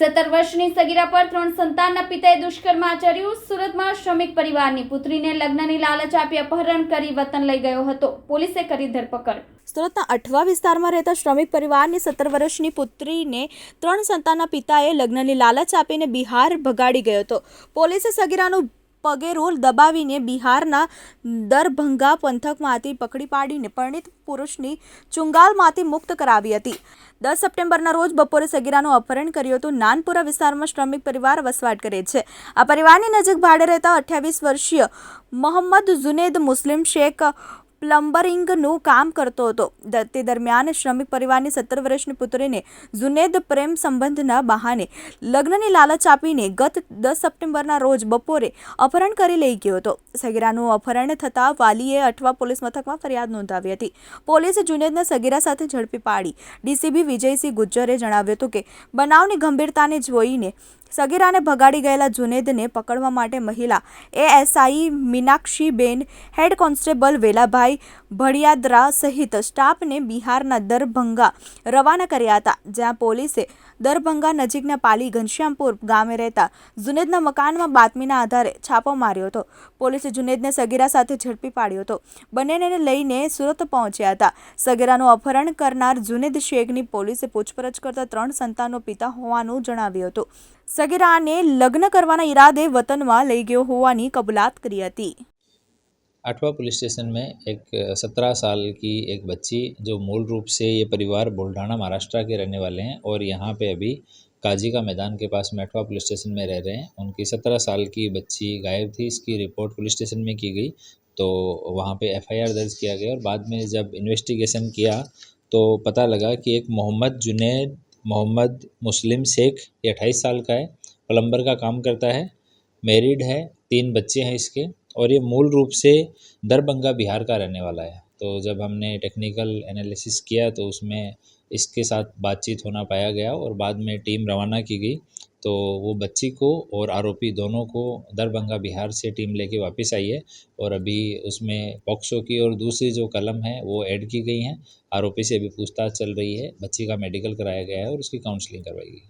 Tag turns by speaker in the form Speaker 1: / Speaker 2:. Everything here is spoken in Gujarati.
Speaker 1: સત્તર વર્ષની સગીરા પર ત્રણ સંતાનના પિતાએ દુષ્કર્મ આચર્યું. સુરતમાં શ્રમિક પરિવારની પુત્રીને લગ્નની લાલચ આપી અપહરણ કરી વતન લઈ ગયો હતો. પોલીસે કરી ધરપકડ.
Speaker 2: સુરતના અઠવા વિસ્તારમાં રહેતા શ્રમિક પરિવારની સત્તર વર્ષની પુત્રીને ત્રણ સંતાનના પિતાએ લગ્નની લાલચ આપીને બિહાર ભગાડી ગયો હતો. પોલીસે સગીરાનું પગેરું દબાવીને બિહારના દરભંગા પંથકમાંથી પકડી પાડીને પરણિત પુરુષની ચુંગાલમાંથી મુક્ત કરાવી હતી. દસ સપ્ટેમ્બરના રોજ બપોરે સગીરાનું અપહરણ કર્યું હતું. નાનપુરા વિસ્તારમાં શ્રમિક પરિવાર વસવાટ કરે છે. આ પરિવારની નજીક ભાડે રહેતા અઠ્યાવીસ વર્ષીય મોહમ્મદ જુનેદ મુસ્લિમ શેખ પ્લમ્બરિંગનું કામ કરતો હતો. તે દરમિયાન શ્રમિક પરિવારની સત્તર વર્ષની પુત્રીને જુનેદ પ્રેમ સંબંધના બહાને લગ્નની લાલચ આપીને ગત દસ સપ્ટેમ્બરના રોજ બપોરે અપહરણ કરી લઈ ગયો હતો. સગીરાનું અપહરણ થતાં વાલીએ અઠવા પોલીસ મથકમાં ફરિયાદ નોંધાવી હતી. પોલીસે જુનેદને સગીરા સાથે ઝડપી પાડી. ડીસીબી વિજયસિંહ ગુજ્જરે જણાવ્યું હતું કે, બનાવની ગંભીરતાને જોઈને સગીરાને ભગાડી ગયેલા જુનેદને પકડવા માટે મહિલા ASI Meenakshiben, head constable Velabhai Bhadiyadara સહિત સ્ટાફને બિહારના દરભંગા રવાના કર્યા હતા, જ્યાં પોલીસે દરભંગા નજીકના પાલી ઘનશ્યામપુર ગામે રહેતા જુનેદના મકાનમાં બાતમીના આધારે છાપો માર્યો હતો. પોલીસે જુનેદને સગીરા સાથે ઝડપી પાડ્યો હતો. બંનેને લઈને સુરત પહોંચ્યા હતા. સગીરાનું અપહરણ કરનાર જુનેદ શેખની પોલીસે પૂછપરછ કરતા ત્રણ સંતાનનો પિતા હોવાનું જણાવ્યું હતું. સગીરાને લગ્ન કરવાના ઈરાદે વતનમાં લઈ ગયો હોવાની કબૂલાત કરી હતી.
Speaker 3: आठवा पुलिस स्टेशन में एक सत्रह साल की एक बच्ची जो मूल रूप से ये परिवार बुल्ढाना महाराष्ट्र के रहने वाले हैं और यहाँ पे अभी काजी का मैदान के पास में अठवा पुलिस स्टेशन में रह रहे हैं। उनकी सत्रह साल की बच्ची गायब थी, इसकी रिपोर्ट पुलिस स्टेशन में की गई तो वहाँ पे एफआईआर दर्ज किया गया और बाद में जब इन्वेस्टिगेशन किया तो पता लगा कि एक मोहम्मद जुनेद, मोहम्मद मुस्लिम शेख, ये अट्ठाईस साल का है, प्लम्बर का काम करता है, मैरिड है, तीन बच्चे हैं इसके और ये मूल रूप से दरभंगा बिहार का रहने वाला है। तो जब हमने टेक्निकल एनालिसिस किया तो उसमें इसके साथ बातचीत होना पाया गया और बाद में टीम रवाना की गई। तो वो बच्ची को और आरोपी दोनों को दरभंगा बिहार से टीम लेके वापस आई है और अभी उसमें पॉक्सो की और दूसरी जो कलम है, वो ऐड की गई हैं। आरोपी से अभी पूछताछ चल रही है। बच्ची का मेडिकल कराया गया है और उसकी काउंसलिंग करवाई गई